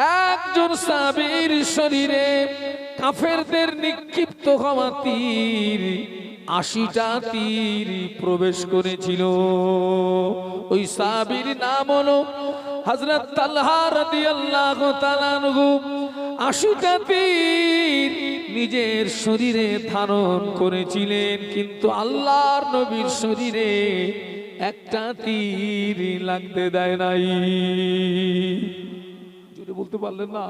একজন সাবির শরীরে কাফেরদের নিক্ষিপ্ত হওয়া তীর, আশিটা তীর প্রবেশ করেছিল। ওই সাবির নাম হলো হজরত তাল্হা তাআলা আনহু। আশিটা তীর নিজের শরীরে ধারণ করেছিলেন, কিন্তু আল্লাহর নবীর শরীরে একটা তীর লাগতে দেয় নাই। বলতে পারলেন না।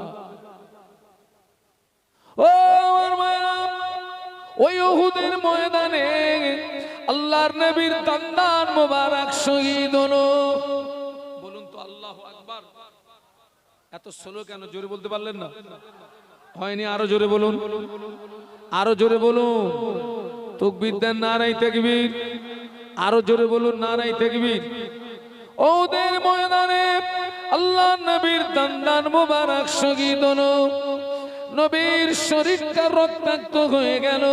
ও আমার মায়েরা ওই ওহুদের ময়দানে আল্লাহর নবীর দান্দান মোবারক শহীদ হলো। বলুন তো আল্লাহ আকবার। এত স্লো কেন? জোরে বলতে পারলেন না? হয়নি আরও জোরে বলুন। আরও জোরে বলুন। তকবীর দেন নারাই তাকবীর। আরও জোরে বলুন নারাই তাকবীর। ওদের ময়দানে আল্লাহ নবীর দান্দান মোবারক হলো। নবীর শরীরটা রক্তাক্ত হয়ে গেল।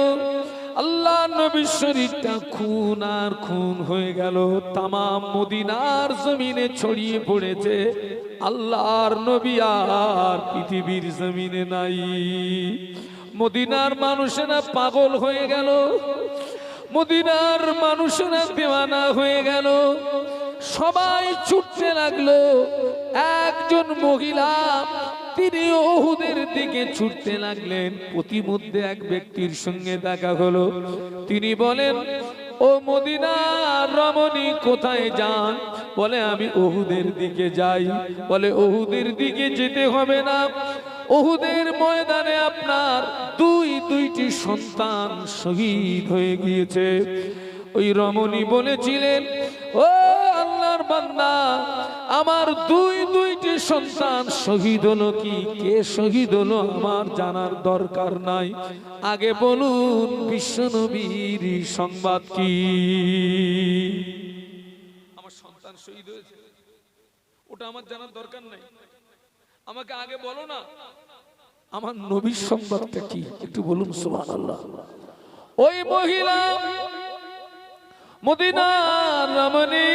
আল্লাহ নবীর শরীরটা খুন আর খুন হয়ে গেল। তামাম মদিনার জমিনে ছড়িয়ে পড়েছে। আল্লাহর নবী আর পৃথিবীর জমিনে নাই। মদিনার মানুষেরা পাগল হয়ে গেল। মদিনার মানুষেরা দেওয়ানা হয়ে গেল। সবাই ছুটতে লাগল। একজন মহিলা তিনি ওহুদের দিকে ছুটতে লাগলেন। প্রতিমধ্যে এক ব্যক্তির সঙ্গে দেখা হলো। তিনি বলেন, ও মদিনা, রমণী, কোথায় যান? বলে, আমি ওহুদের দিকে যাই। বলে, ওহুদের দিকে যেতে হবে না। ওহুদের ময়দানে আপনার দুই, দুইটি সন্তান শহীদ হয়ে গিয়েছে। ওই রমণী বলেছিলেন, ও বান্দা আমার দুই দুইটি সন্তান শহীদ হলো কি? কে শহীদ হলো আমার জানার দরকার নাই। আগে বলুন, বিশ্বনবীর সংবাদ কি? আমার সন্তান শহীদ হয়েছে। ওটা আমার জানার দরকার নাই। আমাকে আগে বলো না, আমার নবীর সংবাদটা কি? একটু বলুন, সুবহানাল্লাহ। ওই মহিলা মদিনার রমণী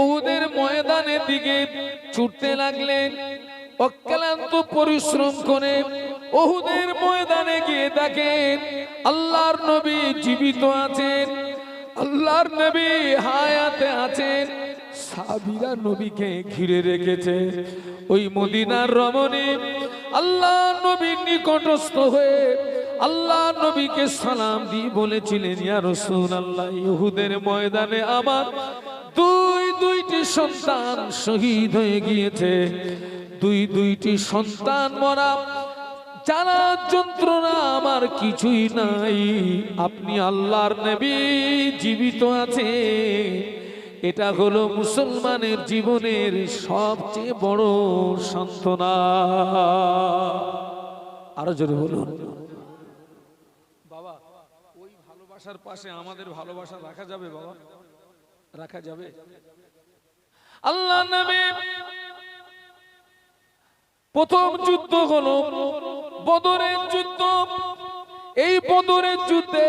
ওদের ময়দানের দিকে ছুটতে লাগলেন। অক্লান্ত পরিশ্রম করে ওহুদের ময়দানে গিয়ে দেখেন, আল্লাহর নবী জীবিত আছেন, আল্লাহর নবী হায়াতে আছেন। সাবিরা নবীকে ঘিরে রেখেছে ওই মদিনার রমণী। আল্লাহ নবীর নিকটস্থ হয়ে আল্লাহ নবীকে সালাম দিয়ে বলেছিলেন, ইয়া রাসূলুল্লাহ, ইহুদের ময়দানে আমার দুই দুইটি সন্তান শহীদ হয়ে গিয়েছে। দুই দুইটি সন্তান মরা। জানা যন্ত্রণা আমার কিছুই নাই। আপনি আল্লাহর নবী জীবিত আছে। এটা হলো মুসলমানের জীবনের সবচেয়ে বড় সান্ত্বনা। আরও জোরে বলুন। বাবা, ওই ভালোবাসার পাশে আমাদের ভালোবাসা রাখা যাবে বাবা। রাখা যাবে। আল্লাহ নবী প্রথম যুদ্ধ হলো, বদরের যুদ্ধ। এই বদরের যুদ্ধে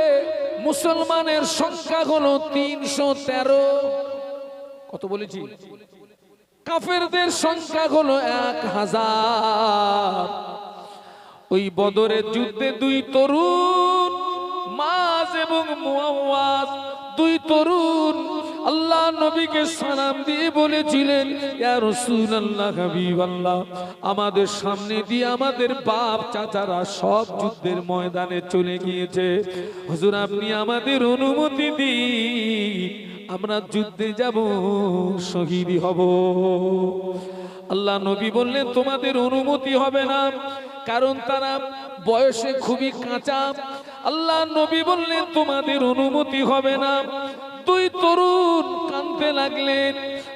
মুসলমানের সংখ্যা হলো তিনশো তেরো। কত বলেছি? কাফেরদের সংখ্যা হলো এক হাজার। ওই বদরের যুদ্ধে দুই তরুণ, মাজ এবং মুআওয়াজ দুই তরুণ আল্লাহ নবীকে সালাম দিয়ে বলেছিলেন আমাদের সামনে দিয়ে আমাদের বাপ চাচারা সব যুদ্ধের ময়দানে চলে গিয়েছে। হুজুর, আপনি আমাদের অনুমতি দিন, আমরা যুদ্ধে যাব, শহীদ হব। আল্লাহ নবী বললেন, তোমাদের অনুমতি হবে না, কারণ তারা বয়সে খুবই কাঁচা আল্লাহ নবী বললেন তোমাদের অনুমতি হবে না। দুই তরুণ কাঁদতে লাগলেন,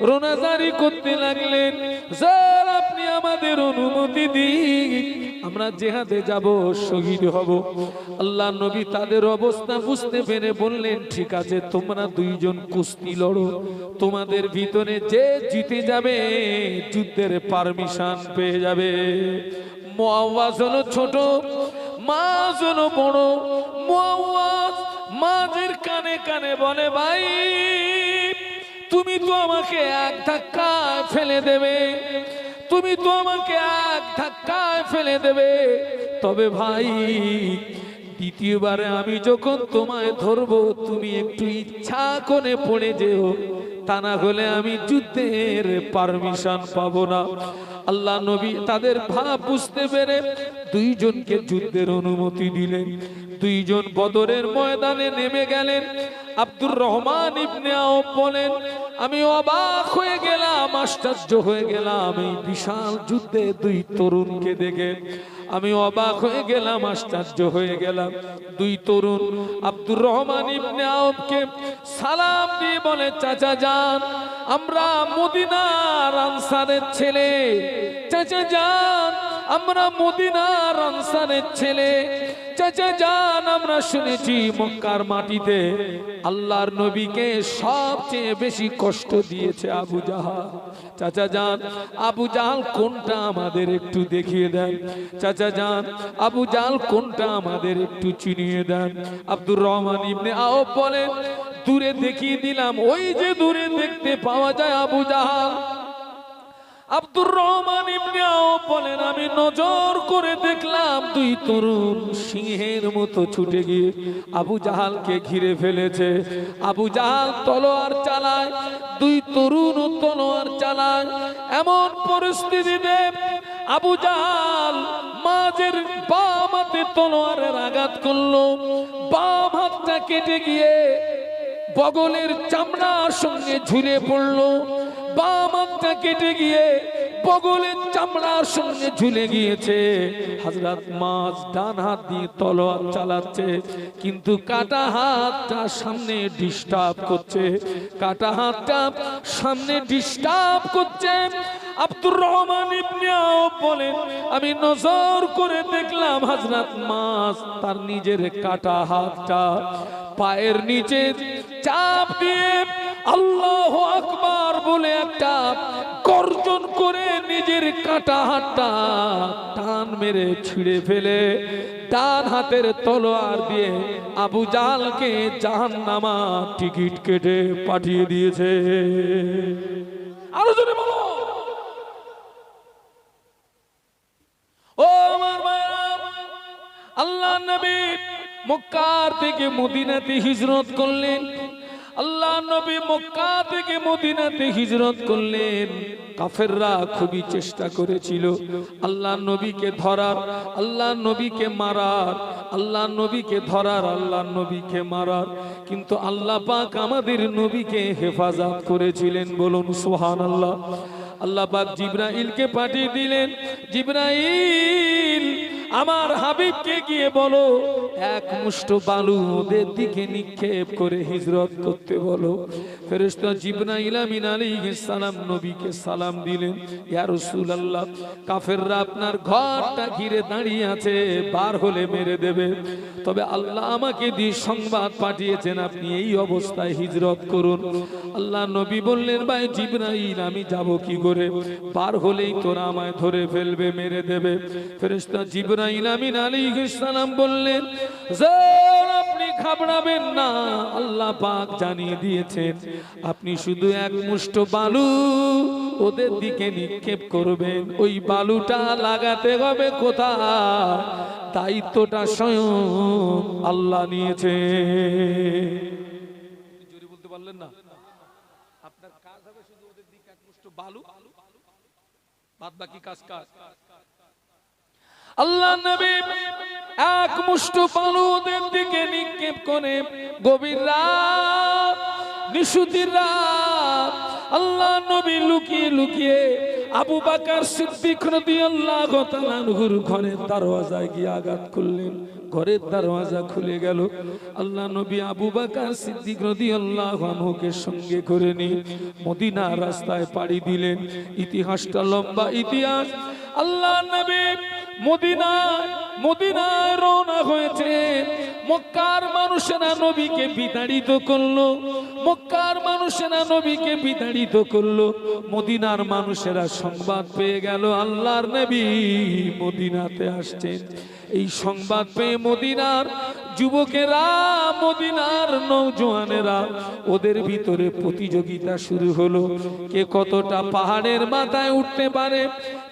রোনাজারি করতে লাগলেন। স্যার, আপনি আমাদের অনুমতি দিন, আমরা জেহাদে যাব, শহীদ হব। আল্লাহ নবী তাদের অবস্থা বুঝতে পেরে বললেন, ঠিক আছে, তোমরা দুইজন কুস্তি লড়ো। তোমাদের ভিতরে যে জিতে যাবে, যুদ্ধের পারমিশন পেয়ে যাবে। মুআওয়াজ হলো ছোট। মাছ হলো বড় মাঝের কানে কানে বলে, ভাই, তুমি তো আমাকে এক ধাক্কা ফেলে দেবে, তুমি তো আমাকে এক ধাক্কায় ফেলে দেবে। তবে ভাই, দ্বিতীয়বারে আমি যখন তোমায় ধরবো, তুমি একটু ইচ্ছা করে পড়ে যেও, তা না হলে আমি যুদ্ধের পারমিশন পাবো না। আল্লাহ নবী তাদের ভাব বুঝতে পেরে দুইজনকে যুদ্ধের অনুমতি দিলেন। দুইজন বদরের ময়দানে নেমে গেলেন। আব্দুর রহমান ইবনে আওফ বলেন, আমি অবাক হয়ে গেলাম, আশ্চর্য হয়ে গেলাম, এই বিশাল যুদ্ধে দুই তরুণকে দেখে। আমি অবাক হয়ে গেলাম, আশ্চর্য হয়ে গেলাম। দুই তরুণ, আব্দুর রহমান ইবনে আওফকে সালাম দিয়ে বলে, চাচা যান, আমরা মদিনার আনসারের ছেলে। চাচা যান, আমরা মদিনার আনসারের ছেলে। চাচা যান আমরা শুনেছি মক্কার মাটিতে আল্লাহর নবীকে সবচেয়ে বেশি কষ্ট দিয়েছে আবু জাহাল। চাচা যান আবু জাহাল কোনটা আমাদের একটু দেখিয়ে দেন? চাচা যান আবু জাহাল কোনটা আমাদের একটু চিনিয়ে দেন? আব্দুর রহমান ইবনে আওফ বলেন, দূরে দেখিয়ে দিলাম, ওই যে দূরে দেখতে পাওয়া যায় আবু জাহাল। আব্দুর রহমান আওফ বলেন, আমি নজর করে দেখলাম দুই তরুণ সিংহের মতো ছুটে গিয়ে আবু জাহালকে ঘিরে ফেলেছে। আবু জাহাল তলোয়ার চালায়, দুই তরুণ তলোয়ার চালায়। এমন পরিস্থিতিতে আবু জাহাল মাঝের বাম হাতে তলোয়ারের আঘাত করল। বাম হাতটা কেটে গিয়ে বগলের চামড়ার সঙ্গে ঝুলে পড়ল। বাম হাতটা কেটে গিয়ে বগলের চামড়ার সঙ্গে ঝুলে গিয়েছে। হাজরাত মাছ ডান হাত দিয়ে তলোয়ার চালাচ্ছে, কিন্তু কাটা হাতটা সামনে ডিস্টার্ব করছে। কাটা হাতটা সামনে ডিস্টার্ব করছে। আব্দুর রহমান ইবনে বলেন, আমি নজর করে দেখলাম হাজরাত মাছ তার নিজের কাটা হাতটা পায়ের নিচে চাপ দিয়ে আল্লাহ আকবার বলে একটা গর্জন করে নিজের কাটা হাতটা টান মেরে ছিঁড়ে ফেলে, ডান হাতের তলোয়ার দিয়ে আবু জালকে জাহান নামা টিকিট কেটে পাঠিয়ে দিয়েছে। বলো। আল্লাহ নবী মক্কার থেকে মদিনাতে হিজরত করলেন। আল্লাহ নবী মক্কা থেকে মদিনাতে হিজরত করলেন। কাফেররা খুবই চেষ্টা করেছিল। আল্লাহ নবীকে ধরার, আল্লাহ নবীকে মারার, আল্লাহ নবীকে ধরার, আল্লাহ নবীকে মারার। কিন্তু আল্লাহ পাক আমাদের নবীকে হেফাজত করেছিলেন বলুন সোহান আল্লাহ আল্লাহ পাক জিব্রাইলকে পাঠিয়ে দিলেন। জিব্রাইল আমার হাবিবকে গিয়ে বলো, এক মুষ্ট বালু ওদের দিকে নিক্ষেপ করে হিজরত করতে বলো। আমিন আলাইহিস সালাম নবীকে সালাম দিলেন কাফেররা আপনার ঘরটা ঘিরে দাঁড়িয়ে আছে, বার হলে মেরে দেবে। তবে আল্লাহ আমাকে দিয়ে সংবাদ পাঠিয়েছেন, আপনি এই অবস্থায় হিজরত করুন। আল্লাহ নবী বললেন, ভাই জিবরাইল, আমি যাব কি করে? পার হলেই তোরা আমায় ধরে ফেলবে, মেরে দেবে। ফেরেশতা জিবরাইল আমিন আলাইহিস সালাম বললেন "যান, আপনি ঘাবড়াবেন না আল্লাহ পাক জানিয়ে দিয়েছেন আপনি শুধু এক মুষ্ট বালু ওদের দিকে নিক্ষেপ করবেন ওই বালুটা লাগাতে হবে কোথায়? দায়িত্বটা স্বয়ং আল্লাহ নিয়েছে। জোরে বলতে পারলেন না? আপনার কাজ হবে শুধু ওদের দিকে এক মুষ্ট বালু। বাদ বাকি কাজ কাজ আল্লাহ নবী এক মুষ্ট ওদের দিকে নিক্ষেপ করে গভীর রাত নিশুতির রাত আল্লাহ নবী লুকিয়ে লুকিয়ে আবু বাকার সিদ্দিক ঘরের দরওয়াজায় গিয়ে আঘাত করলেন। ঘরের দরওয়াজা খুলে গেল। আল্লাহ নবী আবু বাকার সিদ্দিক রাদিয়াল্লাহু সঙ্গে করে নিয়ে মদিনা রাস্তায় পাড়ি দিলেন। ইতিহাসটা লম্বা ইতিহাস। আল্লাহ নবী মদিনায় রওনা হয়েছে। মক্কার মক্কার মদিনার মানুষেরা সংবাদ পেয়ে গেল, আল্লাহর নবী মদিনাতে আসছেন। এই সংবাদ পেয়ে মদিনার যুবকেরা, মদিনার নৌজওয়ানেরা, ওদের ভিতরে প্রতিযোগিতা শুরু হলো। কে কতটা পাহাড়ের মাথায় উঠতে পারে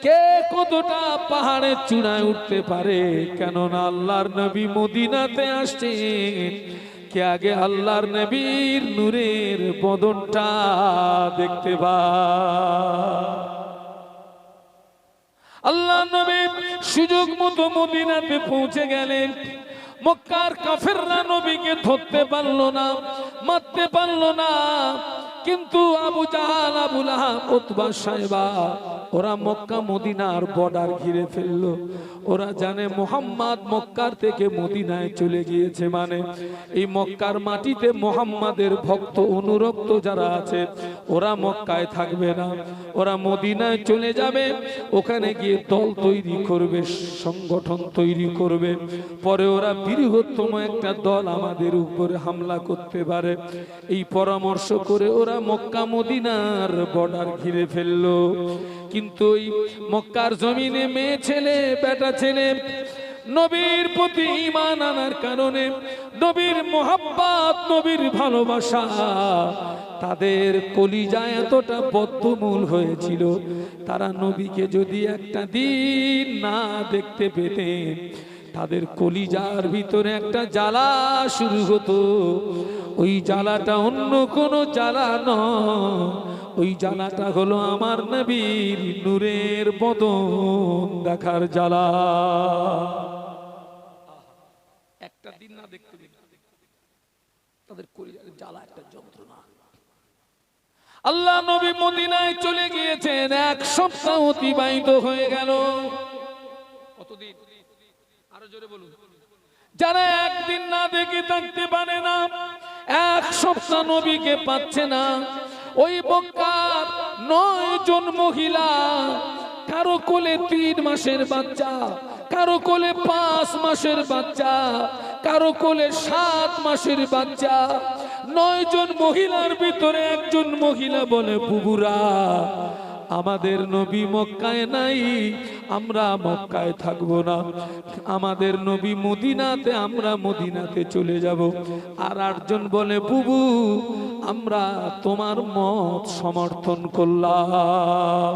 কে কতটা পাহাড়ের চূড়ায় উঠতে পারে? কেননা আল্লাহর নবী মদিনাতে আসছেন কে আগে আল্লাহর নবীর নূরের বদনটা দেখতে পা। আল্লাহ নবী সুযোগ মতো মদিনাতে পৌঁছে গেলেন। মক্কার কাফেররা নবীকে ধরতে পারল না, মারতে পারল না। কিন্তু Abu Jahal, Abu Lahab, Utba সাহেবা, ওরা মক্কা, মদিনার বর্ডার ঘিরে ফেলল। ওরা জানে মোহাম্মদ মক্কার থেকে মদিনায় চলে গিয়েছে মানে এই মক্কার মাটিতে মোহাম্মদের ভক্ত অনুরক্ত যারা আছে, ওরা মক্কায় থাকবে না। ওরা মদিনায় চলে যাবে, ওখানে গিয়ে দল তৈরি করবে, সংগঠন তৈরি করবে। পরে ওরা বৃহত্তম একটা দল আমাদের উপরে হামলা করতে পারে। এই পরামর্শ করে ওরা মক্কা মদিনার বর্ডার ঘিরে ফেলল। কিন্তু ওই মক্কার জমিনে মেয়ে ছেলে, বেটা ছেলে, নবীর প্রতি ইমান আনার কারণে নবীর মোহাব্বত, নবীর ভালোবাসা, তাদের কলিজা এতটা বদ্ধমূল হয়েছিল, তারা নবীকে যদি একটা দিন না দেখতে পেতেন তাদের কলিজার ভিতরে একটা জ্বালা শুরু হতো। ওই জ্বালাটা অন্য কোনো জ্বালা নয়। ওই জ্বালাটা হলো আমার নবীর নূরের বদন দেখার জ্বালা। একটা দিন না দেখতে তাদের কলিজার জ্বালা একটা যন্ত্রণা। আল্লাহ নবী মদিনায় চলে গিয়েছেন। এক সপ্তাহ অতিবাহিত হয়ে গেল কতদিন আরও জোরে বলুন যারা একদিন না দেখে থাকতে পারে না। এক সপ্তাহ নবীকে পাচ্ছে না। ওই বক্কার নয় জন মহিলা, কারও কোলে তিন মাসের বাচ্চা, কারও কোলে পাঁচ মাসের বাচ্চা, কারও কোলে সাত মাসের বাচ্চা। নয় জন মহিলার ভিতরে একজন মহিলা বলে, বুবুরা, আমাদের নবী মক্কায় নাই আমরা মক্কায় থাকব না। আমাদের নবী মদিনাতে, আমরা মদিনাতে চলে যাব। আর আটজন বলে, বুবু, আমরা তোমার মত সমর্থন করলাম।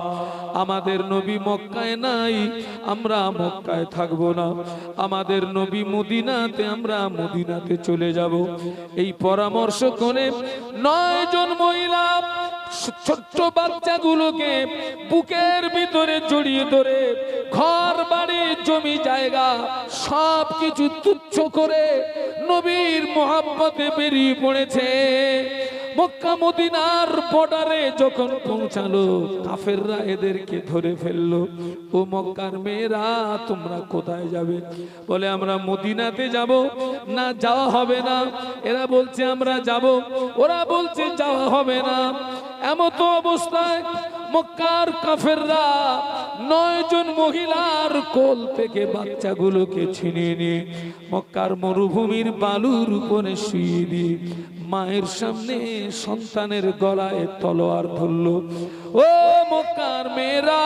আমাদের নবী মক্কায় নাই, আমরা মক্কায় থাকব না। আমাদের নবী মদিনাতে, আমরা মদিনাতে চলে যাব। এই পরামর্শ করে নয় জন মহিলা ছোট্ট বাচ্চাগুলোকে বুকের ভিতরে জড়িয়ে ধরে, ঘর, বাড়ি, জমি, জায়গা সব কিছু তুচ্ছ করে নবীর মোহাম্মতে বেরিয়ে পড়েছে। মক্কা মদিনার বর্ডারে যখন পৌঁছালো, কাফেররা এদেরকে ধরে ফেলল। ও মক্কার মেয়েরা, তোমরা কোথায় যাবে? বলে, আমরা মদিনাতে যাব না, যাওয়া হবে না। এরা বলছে, আমরা যাব। ওরা বলছে, যাওয়া হবে না। এমতো অবস্থায় মক্কার কাফেররা নয় জন মহিলার কোল থেকে বাচ্চাগুলোকে ছিনিয়ে নিয়ে মক্কার মরুভূমির বালুর উপরে শুয়ে দিয়ে মায়ের সামনে সন্তানের গলায় তলোয়ার ধরল। ও মক্কার মেয়েরা,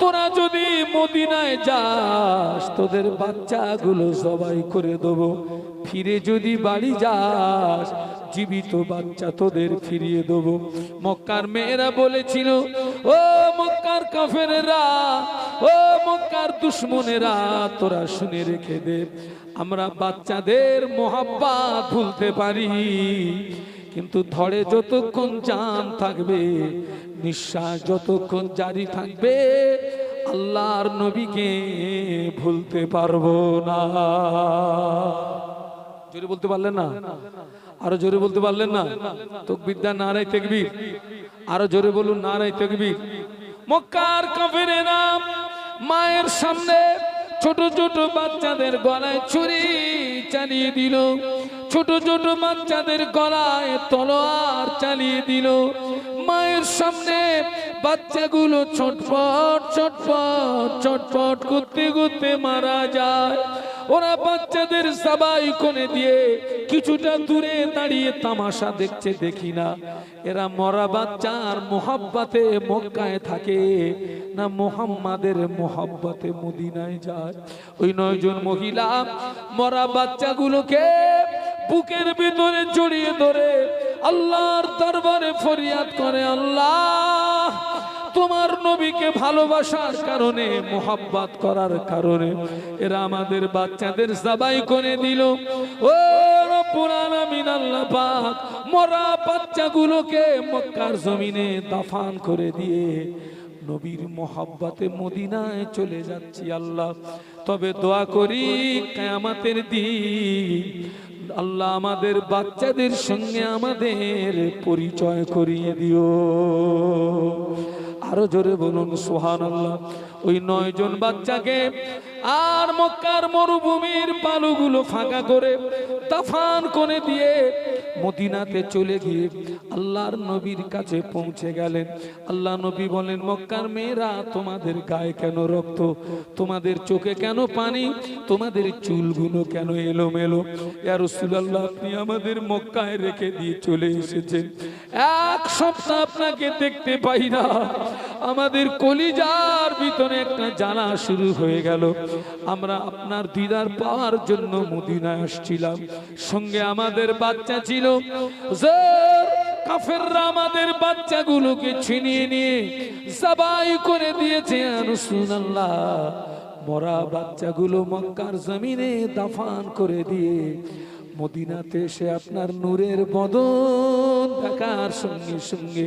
তোরা যদি মদিনায় যাস, তোদের বাচ্চাগুলো সবাই করে দেবো। ফিরে যদি বাড়ি যাস জীবিত বাচ্চা তোদের ফিরিয়ে দেবো। মক্কার মেয়েরা বলেছিল, ও মক্কার কাফেরেরা, ও মক্কার দুশ্মনেরা, তোরা শুনে রেখে দে। আমরা বাচ্চাদের মোহাব্বাত ভুলতে পারি, কিন্তু ধরে যতক্ষণ জান থাকবে, নিঃশ্বাস যতক্ষণ জারি থাকবে, আল্লাহর নবীকে ভুলতে পারব না। জোরে বলতে পারলেন না? আরও জোরে বলতে পারলেন না? তকবিদ্যা নারাই তেকবির। আরও জোরে বলুন নারাই তেকবির। মক্কার নাম মায়ের সামনে ছোট ছোট বাচ্চাদের গলায় ছুরি চালিয়ে দিল। ছোট ছোট বাচ্চাদের গলায় তলোয়ার চালিয়ে দিল। মায়ের সামনে বাচ্চাগুলো ছটফট ছটফট ছটফট করতে করতে মারা যায়। ওরা বাচ্চাদের সবাই কোণে দিয়ে কিছুটা দূরে দাঁড়িয়ে তামাশা দেখছে, দেখি না। এরা মরা বাচ্চার মোহাব্বাতে মক্কায় থাকে। না মোহাম্মাদের মোহাব্বতে মদিনায় যায়। ওই নয়জন মহিলা মরা বাচ্চাগুলোকে বুকের ভিতরে জড়িয়ে ধরে আল্লাহর দরবারে ফরিয়াদ করে, আল্লাহ! তোমার নবীকে ভালোবাসার কারণে, মোহাব্বত করার কারণে এরা আমাদের বাচ্চাদের জবাই করে দিল। ও মরা বাচ্চাগুলোকে মক্কার জমিনে দাফান করে দিয়ে নবীর মোহাব্বতে মদিনায় চলে যাচ্ছি আল্লাহ। তবে দোয়া করি, কেয়ামাতের দিন আল্লাহ আমাদের বাচ্চাদের সঙ্গে আমাদের পরিচয় করিয়ে দিও। আরও জোরে বলুন সোহান আল্লাহ ওই নয় জন বাচ্চাকে আর মক্কার মরুভূমির পালুগুলো ফাঁকা করে তাফান করে দিয়ে মদিনাতে চলে গিয়ে আল্লাহর নবীর কাছে পৌঁছে গেলেন। আল্লাহ নবী বলেন, মক্কার মেয়েরা, তোমাদের গায়ে কেন রক্ত? তোমাদের চোখে কেন পানি? তোমাদের চুলগুলো কেন এলোমেলো? ইয়া রাসূলুল্লাহ, আপনি আমাদের মক্কায় রেখে দিয়ে চলে এসেছেন। এক সপ্তাহ আপনাকে দেখতে পাই না। আমাদের কলিজার ভিতরে একটা জানা শুরু হয়ে গেল। আমরা আপনার দিদার পাওয়ার জন্য মদিনায় আসছিলাম। সঙ্গে আমাদের বাচ্চা ছিল। কাফেররা আমাদের বাচ্চাগুলোকে ছিনিয়ে নিয়ে সবাই করে দিয়েছে রাসূলুল্লাহ, মরা বাচ্চাগুলো মক্কার জমিনে দাফান করে দিয়ে মদিনাতে এসে আপনার নূরের বদন দেখার সঙ্গে সঙ্গে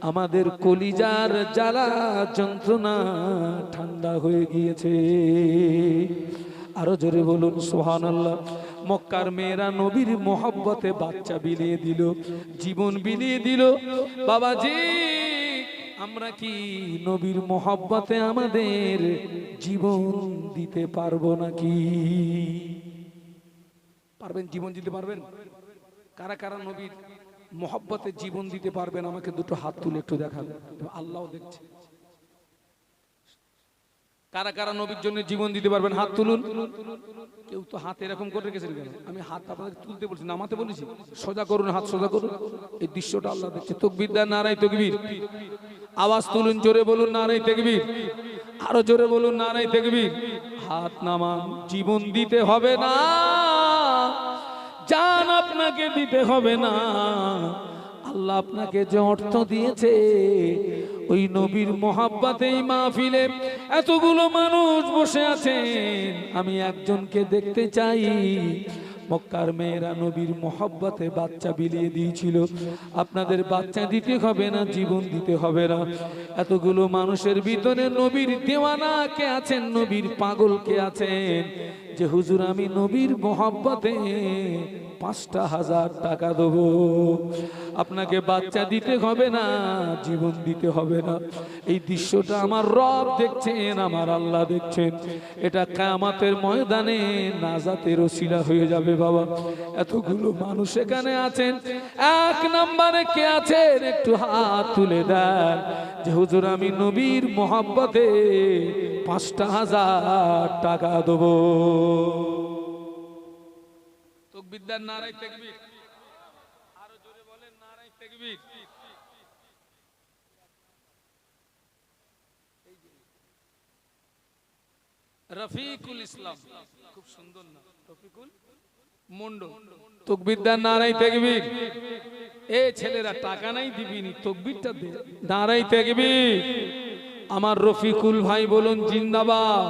আমাদের কলিজার জ্বালা যন্ত্রণা ঠান্ডা হয়ে গিয়েছে। আরও জোরে বলুন সোহান আল্লাহ মক্কার মেয়েরা নবীর মোহব্বতে বাচ্চা বিলিয়ে দিল, জীবন বিলিয়ে দিল। বাবাজি, আমরা কি নবীর মোহব্বতে আমাদের জীবন দিতে পারব নাকি? পারবেন, জীবন দিতে পারবেন? কারা কারা নবীর মোহব্বতে জীবন দিতে পারবেন? আমাকে দুটো হাত তুলে একটু দেখাবেন আল্লাহ দেখছে। কারা কারা নবীর জন্য জীবন দিতে পারবেন? হাত তুলুন। কেউ তো হাত এরকম করে রেখেছেন কেন? আমি হাত আপনাদের তুলতে বলছি, নামাতে বলেছি। সোজা করুন, হাত সোজা করুন। এই দৃশ্যটা আল্লাহ দেখছে। তকবির দেন নারাই তকবির। আওয়াজ তুলুন, জোরে বলুন নারাই তকবির। আরও জোরে বলুন নারাই তকবির। হাত নামান, জীবন দিতে হবে না। জান আপনাকে দিতে হবে না। আল্লাহ আপনাকে যে অর্থ দিয়েছে, ওই নবীর মোহাব্বাতেই মাহফিলে এতগুলো মানুষ বসে আছেন। আমি একজনকে দেখতে চাই। মক্কার মেয়েরা নবীর মোহাব্বতে বাচ্চা বিলিয়ে দিয়েছিল। আপনাদের বাচ্চা দিতে হবে না, জীবন দিতে হবে না। এতগুলো মানুষের ভিতরে নবীর দেওয়ানা কে আছেন? নবীর পাগল কে আছেন? যে হুজুর, আমি নবীর মোহাব্বতে পাঁচটা হাজার টাকা দেবো। আপনাকে বাচ্চা দিতে হবে না, জীবন দিতে হবে না। এই দৃশ্যটা আমার রব দেখছেন, আমার আল্লাহ দেখছেন। এটা কামাতের ময়দানে নাজাতের ওসিলা হয়ে যাবে বাবা। এতগুলো মানুষ এখানে আছেন। এক নম্বরে কে আছেন? একটু হাত তুলে দেন। যে হুজুর, আমি নবীর মোহাব্বতে পাঁচটা হাজার টাকা দেবো। তকবিদ্যার নারাই তেকবির। আরও জোরে বলেন নারাই তেকবির। রফিকুল ইসলাম। খুব সুন্দর না? রফিকুল? মুন্ড। তকবিদ্যার নারাই তেকবির। এ ছেলেরা টাকা নাই দিবিনি, তকবিরটা দে। নারাই তেকবির। আমার রফিকুল ভাই বলুন, জিন্দাবাদ।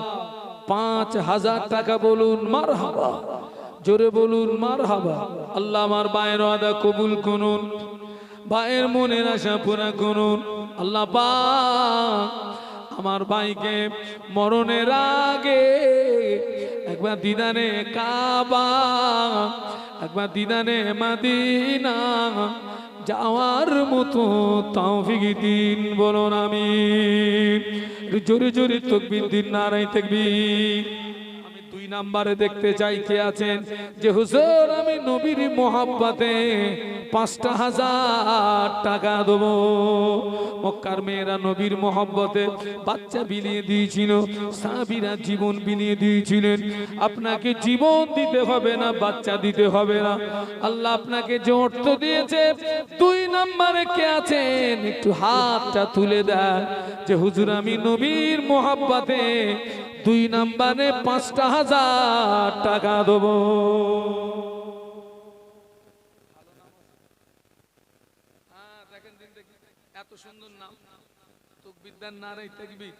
পাঁচ হাজার টাকা বলুন মার হাবা জোরে বলুন মার হাবা আল্লাহ আমার বায়ের আদা কবুল করুন, ভাইয়ের মনের আশা পুরা করুন। আল্লাহ পাক আমার ভাইকে মরণের আগে একবার দিদানে কাবা, একবার দিদানে মাদিনা যাওয়ার মতো তাও ফিগি দিন বলুন আমি জোরে জোরে তকবির দিন নারাই দুই নাম্বারে দেখতে চাই কে আছেন, যে হুজুর, আমি নবীর মোহাব্বতে পাঁচটা হাজার টাকা দেবো। মক্কার মেয়েরা নবীর মোহাব্বতে বাচ্চা বিলিয়ে দিয়েছিল সাবিরা জীবন বিলিয়ে দিয়েছিলেন। আপনাকে জীবন দিতে হবে না, বাচ্চা দিতে হবে না। আল্লাহ আপনাকে যে অর্থ দিয়েছে, দুই নাম্বারে কে আছেন, একটু হাতটা তুলে দেন। যে হুজুর, আমি নবীর মোহাব্বতে দুই নাম্বারে পাঁচটা হাজার টাকা দেবো। এত সুন্দর নাম। দেন নারাই তাকবীর।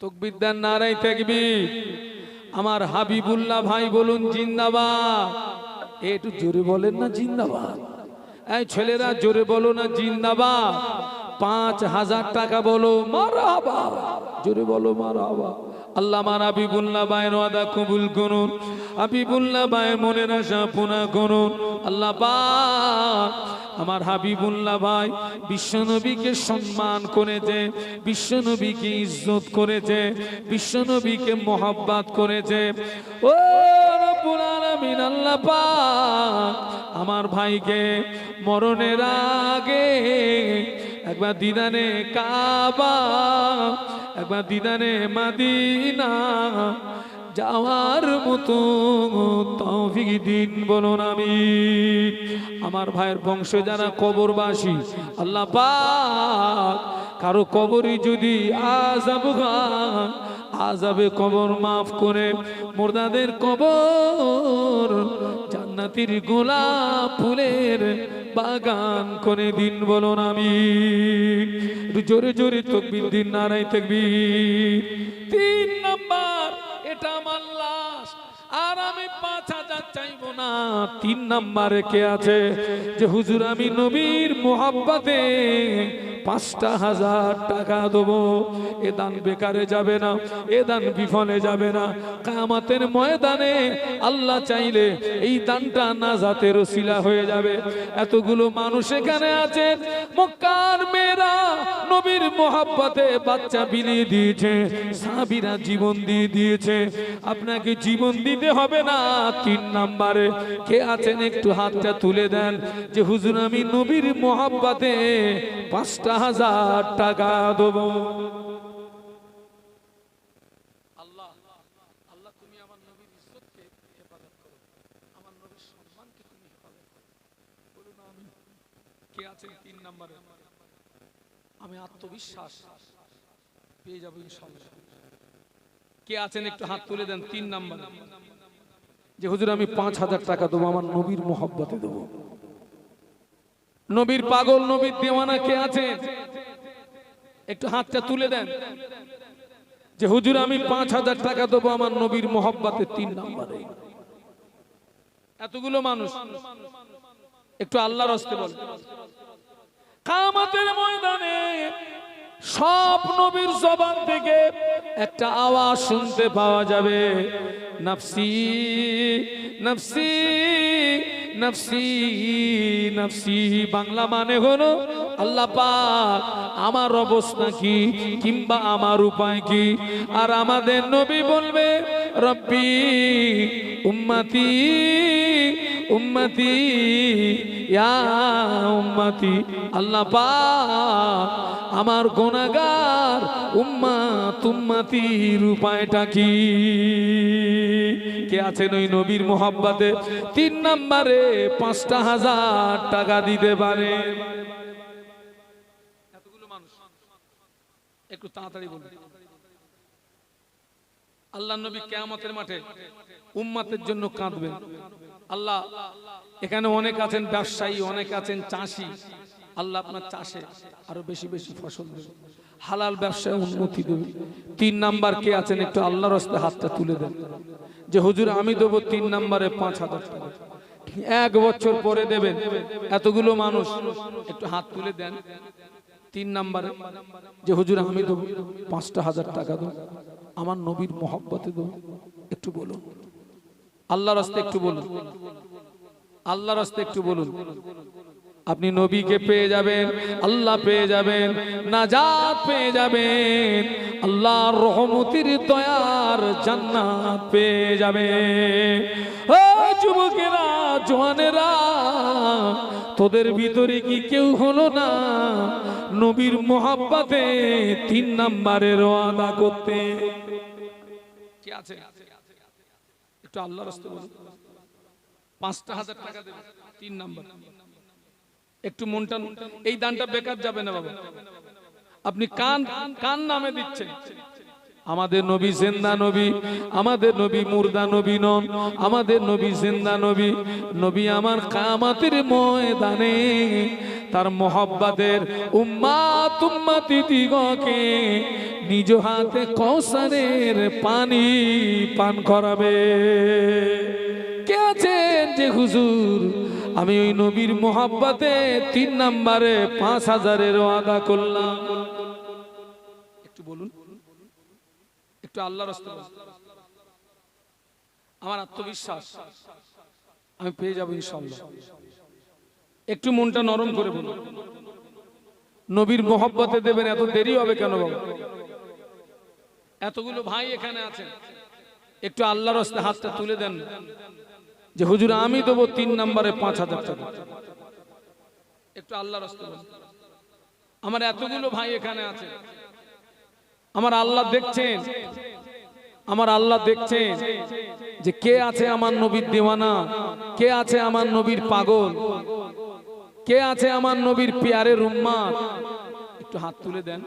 তকবির দেন নারাই তাকবীর। আমার হাবিবুল্লাহ ভাই বলুন, জিন্দাবাদ। একটু জোরে বলেন না, জিন্দাবাদ। এই ছেলেরা জোরে বলো না, জিন্দাবাদ। পাঁচ হাজার টাকা বলো মারা বাবা জোরে বলো মারাবা আল্লাহ আমার হাবিবুল্লাহ ভাইয়ের ওয়াদা কবুল করুন। হাবিবুল্লাহ ভাইয়ের মনের আশা পুনা করুন। আল্লাহ পাক আমার হাবিবুল্লাহ ভাই বিশ্বনবীকে সম্মান করেছে, বিশ্বনবীকে ইজ্জত করেছে, বিশ্বনবীকে মোহাব্বত করেছে। ও আল্লাহ আমার ভাইকে মরণের আগে একবার দিদানে কাবা একবার দিদানে মাদিনা। যাওয়ার মতো তৌফিক দিন বলুন আমি। আমার ভাইয়ের বংশ যারা কবরবাসী, আল্লাহ পাক কারও কবরই যদি আজাব আজাবে কবর মাফ করে মুর্দাদের কবর জান্নাতির গোলাপ ফুলের বাগান করে দিন বলুন আমি। জোরে জোরে তকবির দিন নারাই তকবির। তিন নাম্বার, এটা আমার আর আমি পাঁচ হাজার চাইব না। তিন নাম্বারে কে আছে? যে হুজুর, আমি নবীর মোহাব্বাতে পাঁচটা হাজার টাকা দেবো। এ দান বেকারে যাবে না, এ দান বিফলে যাবে না। কামাতের ময়দানে আল্লাহ চাইলে এই দানটা না জাতের শিলা হয়ে যাবে। এতগুলো মানুষ এখানে আছেন মক্কার মেয়েরা নবীর মোহাব্বতে বাচ্চা বিলিয়ে দিয়েছে সাবিরা জীবন দিয়ে দিয়েছে। আপনাকে জীবন দিতে হবে না। তিন নাম্বারে কে আছেন একটু হাতটা তুলে দেন যে, হুজুর, আমি নবীর মোহাব্বতে পাঁচটা হাজার টাকা দেবো। আমি আত্মবিশ্বাস পেয়ে যাব ইনশাআল্লাহ। কে আছেন একটু হাত তুলে দেন তিন নাম্বার। যে হুজুর আমি পাঁচ হাজার টাকা দেবো আমার নবীর মোহব্বতে দেবো। নবীর পাগল নবীর দেওয়ানা কে আছে একটু হাতটা তুলে দেন। যে হুজুর আমি পাঁচ হাজার টাকা দেবো আমার নবীর মোহব্বতে তিন নাম্বারে। এতগুলো মানুষ। একটু আল্লাহর হস্তে বল। কামাতের ময়দানে সব নবীর জবান থেকে একটা আওয়াজ শুনতে পাওয়া যাবে। নফসি নফসি নফসি নফসি। বাংলা মানে হলো, আল্লাহ পাক আমার অবস্থা কি, কিংবা আমার উপায় কি? আর আমাদের নবী বলবে, রব্বি উম্মতি উম্মতি উম্মতি। আল্লাহ পাক আমার গোনাগার উম্মা তুম্মাতির উপায়টা কি? কে আছেন ওই নবীর মোহাব্বতে? তিন নম্বরে পাঁচটা হাজার টাকা দিতে পারে। একটু তাড়াতাড়ি বলুন। আল্লাহ নবী কেয়ামতের মাঠে উম্মাতের জন্য কাঁদবেন। আল্লাহ, এখানে অনেক আছেন ব্যবসায়ী, অনেক আছেন চাষি। আল্লাহ আপনার চাষে আরও বেশি বেশি ফসল দেবে। হালাল ব্যবসায় উন্নতি দেবে। তিন নাম্বার কে আছেন একটু আল্লাহর হাতটা তুলে দেন। যে হুজুর, আমি দেবো তিন নাম্বারে পাঁচ হাজার টাকা। এক বছর পরে দেবেন। এতগুলো মানুষ, একটু হাত তুলে দেন। তিন নাম্বারে, যে হুজুর, আমি দেবো পাঁচটা হাজার টাকা দেবো। আমার নবীর মহব্বতে দেবো একটু বলুন। আল্লাহর হস্তে একটু বলুন। আল্লাহর হস্তে একটু বলুন। আপনি নবীকে পেয়ে যাবেন, আল্লাহ পেয়ে যাবেন, নাজাত পেয়ে যাবেন, আল্লাহর রহমতির দয়ার জান্নাত পেয়ে যাবেন। ও যুবকেরা জওয়ানেরা তোদের ভিতরে কি কেউ হলো না? নবীর মোহাব্বতে তিন নাম্বারের ওয়াদা করতে। আছে? একটু আল্লাহর রাস্তে পাঁচটা হাজার টাকা দেবে, তিন নাম্বার। একটু মনটা, এই দানটা বেকার যাবে না বাবা। আপনি কান কান নামে দিচ্ছেন। আমাদের নবী জিন্দা নবী, আমাদের নবী মুর্দা নবী নন, আমাদের নবী জিন্দা নবী নবী আমার কামাতের ময়দানে, তার মোহব্বতের উম্মাত উম্মাতি দিগকে নিজ হাতে কৌসারের পানি পান করাবে। কে আছেন যে হুজুর? আমি ওই নবীর মোহাব্বতে তিন নাম্বারে পাঁচ হাজারের আদা করলাম। একটু বলুন। একটু আল্লাহর আমার আত্মবিশ্বাস, আমি পেয়ে যাব ইনশাল্লাহ একটু মনটা নরম করে বলুন। নবীর মোহব্বতে দেবেন এত দেরি হবে কেন এতগুলো ভাই এখানে আছেন। একটু আল্লাহর রাস্তায় হাতটা তুলে দেন যে, হুজুর, আমি দেবো তিন নম্বরে পাঁচ হাজার টাকা। একটু আল্লাহর রাস্তায় আমার এতগুলো ভাই এখানে আছে আমার আল্লাহ দেখছেন। আমার আল্লাহ দেখছেন যে কে আছে আমার নবীর দেওয়ানা, কে আছে আমার নবীর পাগল, কে আছে আমার নবীর পেয়ারের রুম্মা একটু হাত তুলে দেন।